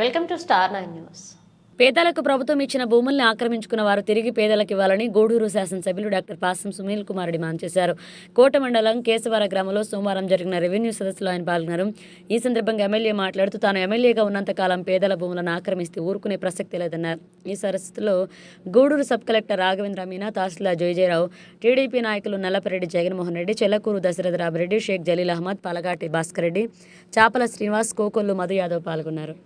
Welcome to star nine news పేదలకు ప్రభుత్వం ఇచ్చిన భూముల్ని ఆక్రమించుకున్న వారు తిరిగి పేదలకు ఇవ్వాలని గూడూరు శాసనసభ్యులు డాక్టర్ పాసం సునీల్ కుమార్ డిమాండ్ చేశారు. కోట మండలం కేశవర గ్రామంలో సోమవారం జరిగిన రెవెన్యూ సదస్సులో ఆయన పాల్గొన్నారు. ఈ సందర్భంగా ఎమ్మెల్యే మాట్లాడుతూ తాను ఎమ్మెల్యేగా ఉన్నంతకాలం పేదల భూములను ఆక్రమిస్తే ఊరుకునే ప్రసక్తి లేదన్నారు. ఈ సరస్సులో Gudur sub collector Raghavendra Meena tahsildar Jayajayarao TDP నాయకులు నల్లపరెడ్డి జగన్మోహన్ రెడ్డి చెల్లకూరు దశరథరాబరెడ్డి షేక్ జలీల్ అహ్మద్ పలగాటి భాస్కర్ రెడ్డి చాపల శ్రీనివాస్ కోకొల్లు మధు యాదవ్ పాల్గొన్నారు.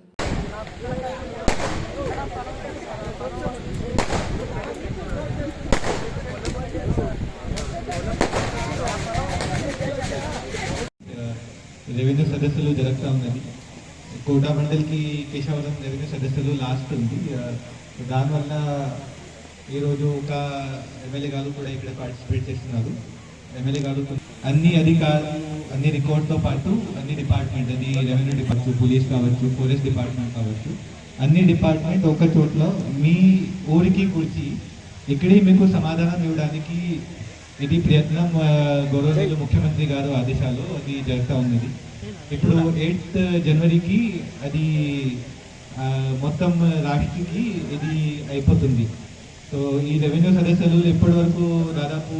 రెవెన్యూ సదస్సులు జరుగుతూ ఉన్నది కోటా మండల్కి కేశవరం రెవెన్యూ సదస్సులు లాస్ట్ ఉంది. దానివల్ల ఈరోజు ఒక ఎమ్మెల్యే గారు కూడా ఇక్కడ పార్టిసిపేట్ చేస్తున్నారు. ఎమ్మెల్యే గారు అన్ని అధికారులు అన్ని రికార్డ్తో పాటు అన్ని డిపార్ట్మెంట్ అది రెవెన్యూ డిపార్ట్మెంట్ పోలీస్ కావచ్చు ఫారెస్ట్ డిపార్ట్మెంట్ కావచ్చు అన్ని డిపార్ట్మెంట్ ఒక చోట్ల మీ ఊరికి కూర్చి ఇక్కడే మీకు సమాధానం ఇవ్వడానికి ఇది ప్రయత్నం గౌరవనీయులు ముఖ్యమంత్రి గారు ఆదేశాలు అది జరుగుతూ ఉన్నది. ఇప్పుడు ఎయిత్ జనవరికి అది మొత్తం రాష్ట్రకి ఇది అయిపోతుంది. సో ఈ రెవెన్యూ సదస్సులు ఇప్పటి వరకు దాదాపు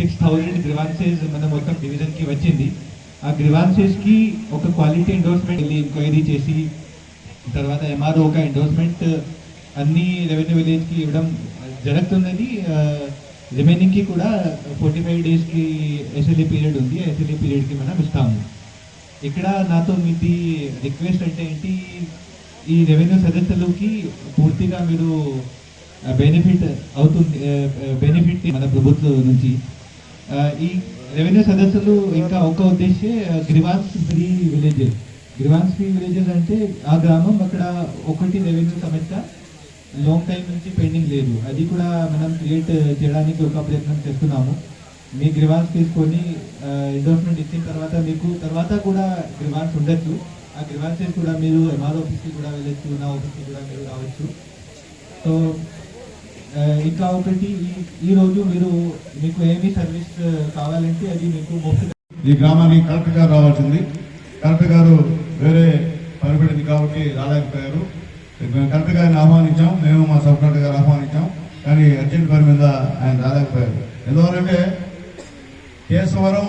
సిక్స్ థౌజండ్ గ్రివాన్సెస్ మన మొత్తం డివిజన్కి వచ్చింది. ఆ గ్రివాన్సెస్కి ఒక క్వాలిటీ ఎండోర్స్మెంట్ వెళ్ళి ఎంక్వైరీ చేసి తర్వాత ఎంఆర్ఓ ఒక ఎండోర్స్మెంట్ అన్ని రెవెన్యూ విలేజ్కి ఇవ్వడం జరుగుతుందని రిమైనింగ్కి కూడా ఫార్టీ ఫైవ్ డేస్కి ఎస్ఎల్ఏ పీరియడ్ ఉంది. ఎస్ఎల్ఏ పీరియడ్కి మనం ఇస్తాము. ఇక్కడ నాతో మీది రిక్వెస్ట్ అంటే ఏంటి? ఈ రెవెన్యూ సదస్సులకి పూర్తిగా మీరు బెనిఫిట్ అవుతుంది బెనిఫిట్ మన ప్రభుత్వం నుంచి. ఈ రెవెన్యూ సదస్సులు ఇంకా ఒక ఉద్దేశం grievance free villages. Grievance free villages అంటే ఆ గ్రామం అక్కడ ఒకటి రెవెన్యూ సమస్య లాంగ్ టైం నుంచి పెండింగ్ లేదు. అది కూడా మనం క్రియేట్ చేయడానికి ఒక ప్రయత్నం చేస్తున్నాము. మీ గ్రివాన్స్ తీసుకొని ఎండోర్స్మెంట్ ఇచ్చిన తర్వాత మీకు తర్వాత కూడా గ్రివాన్స్ ఉండొచ్చు. ఆ గ్రివాన్సెస్ కూడా మీరు ఎంఆర్ ఆఫీస్కి కూడా వెళ్ళొచ్చు నా ఆఫీస్కి కూడా మీరు రావచ్చు. సో ఇంకా ఒకటి ఈ- రోజు మీరు మీకు ఏమి సర్వీస్ కావాలంటే అది మీకు ఈ గ్రామానికి కలెక్టర్ గారు రావాల్సింది. కలెక్టర్ గారు వేరే పనిపడింది కాబట్టి రాలేకపోయారు మేము కలెక్టర్ గారిని ఆహ్వానించాం. మేము మా సబ్ కలెక్టర్ గారు ఆహ్వానించాం. కానీ అర్జెంట్ పని మీద ఆయన రాలేకపోయారు ఎందువల్లంటే కేశవరం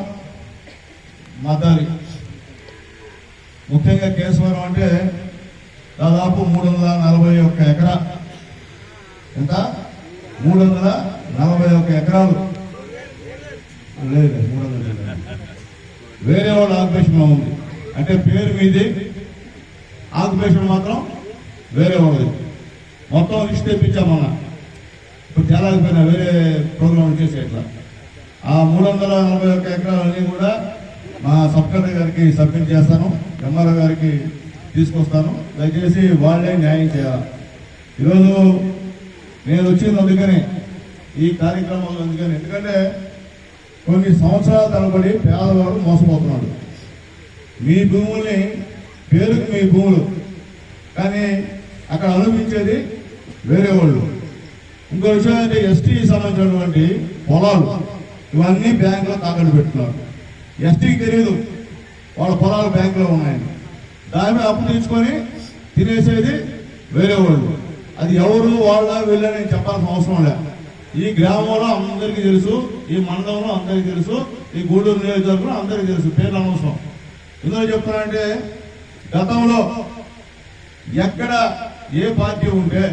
మద్దాలి ముఖ్యంగా కేశవరం అంటే దాదాపు మూడు వందల నలభై ఒక్క ఎకరా. ఎంత? మూడు వందల నలభై ఒక ఎకరాలు. లేదు మూడు వందల వేరే వాళ్ళ ఆక్యుపేషన్ ఉంది. అంటే పేరు మీది. ఆక్యుపేషన్ మాత్రం వేరే వాళ్ళది. మొత్తం లిస్ట్ తెప్పించాం మొన్న. ఇప్పుడు తేలాకపోయినా వేరే ప్రోగ్రాం చేసి ఇట్లా. ఆ మూడు వందల నలభై ఒక్క ఎకరాలన్నీ కూడా మా సబ్ కలెక్టర్ గారికి సబ్మిట్ చేస్తాను. ఎంఆర్ఓ గారికి తీసుకొస్తాను. దయచేసి వాళ్ళే న్యాయం చేయాలి. ఈరోజు నేను వచ్చింది అందుకని ఈ కార్యక్రమంలో అందుకని. ఎందుకంటే కొన్ని సంవత్సరాల తరబడి పేదవాడు మోసపోతున్నాడు. మీ భూముల్ని పేరుకి మీ భూములు. కానీ అక్కడ అనుభవించేది వేరే వాళ్ళు. ఇంకో విషయం అంటే ఎస్టీ సంబంధించినటువంటి పొలాలు ఇవన్నీ బ్యాంకులో తాకట్టు పెట్టున్నారు ఎస్టీకి తెలియదు వాళ్ళ పొలాలు బ్యాంకులో ఉన్నాయని. దాని మీద అప్పు తీసుకొని తినేసేది వేరే వాళ్ళు. అది ఎవరు వాళ్ళ వీళ్ళని చెప్పాల్సిన అవసరం లేదు. ఈ గ్రామంలో అందరికీ తెలుసు ఈ మండలంలో అందరికీ తెలుసు ఈ గూడూరు నియోజకవర్గంలో అందరికీ తెలుసు పేర్లు అనవసరం. ఎందుకు చెప్తున్నానంటే గతంలో ఎక్కడ ఏ పార్టీ ఉంటే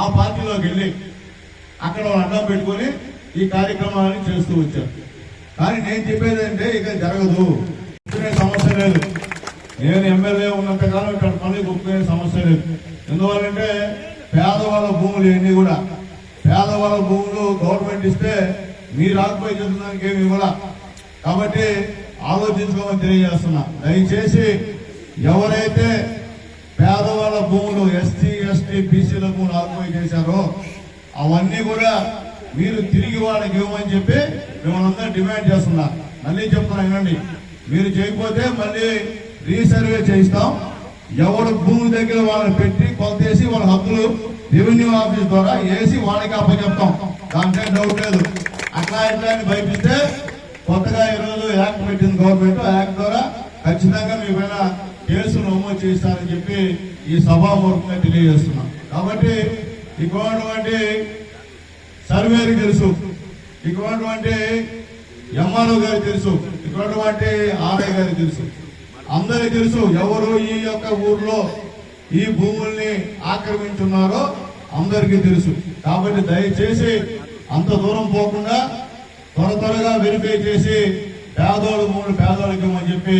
ఆ పార్టీలోకి వెళ్ళి అక్కడ అడ్డం పెట్టుకొని ఈ కార్యక్రమాన్ని చేస్తూ వచ్చారు. కానీ నేను చెప్పేది అంటే ఇక జరగదు. సమస్య లేదు. నేను ఎమ్మెల్యే ఉన్నంత కాలం ఇక్కడ పనులు ఒప్పుకునే సమస్య లేదు. ఎందువల్లంటే పేదవాళ్ళ భూములు ఇవన్నీ కూడా. పేదవాళ్ళ భూములు గవర్నమెంట్ ఇస్తే మీరు ఆకుపోయి చెందడానికి ఏమి కూడా కాబట్టి ఆలోచించుకోమని తెలియజేస్తున్నా. దయచేసి ఎవరైతే పేదవాళ్ళ భూములు ఎస్టీ ఎస్టీ బీసీల భూములు ఆక్యుపై చేశారో అవన్నీ కూడా మీరు తిరిగి వాళ్ళకి ఇవ్వమని చెప్పి మిమ్మల్ని అందరూ డిమాండ్ చేస్తున్నా. మళ్ళీ చెప్తున్నా వినండి. మీరు చేయకపోతే మళ్ళీ రీసర్వే చేయిస్తాం. ఎవరు భూమి దగ్గర వాళ్ళని పెట్టి కొలతేసి వాళ్ళ హక్కులు రెవెన్యూ ఆఫీస్ ద్వారా వేసి వాళ్ళకి అప్పచెప్తాం. దాంట్లో డౌట్ లేదు. అట్లా ఇట్లా అని భయపిస్తే కొత్తగా ఈరోజు యాక్ట్ పెట్టింది గవర్నమెంట్ ఆ యాక్ట్ ద్వారా ఖచ్చితంగా మీ పైన కేసు నమోదు చేస్తారని చెప్పి ఈ సభామూర్ఖంగా తెలియజేస్తున్నాం. కాబట్టి ఇటువంటి సర్వేరు తెలుసు. ఇటువంటి ఎంఆర్ఓ గారికి తెలుసు. ఇటువంటి ఆర్ఐ గారికి తెలుసు. అందరికీ తెలుసు ఎవరు ఈ యొక్క ఊర్లో ఈ భూముల్ని ఆక్రమించున్నారో అందరికీ తెలుసు. కాబట్టి దయచేసి అంత దూరం పోకుండా త్వర త్వరగా వెరిఫై చేసి పేదోళ్ళ భూములు పేదోళ్ళకి ఇవ్వమని చెప్పి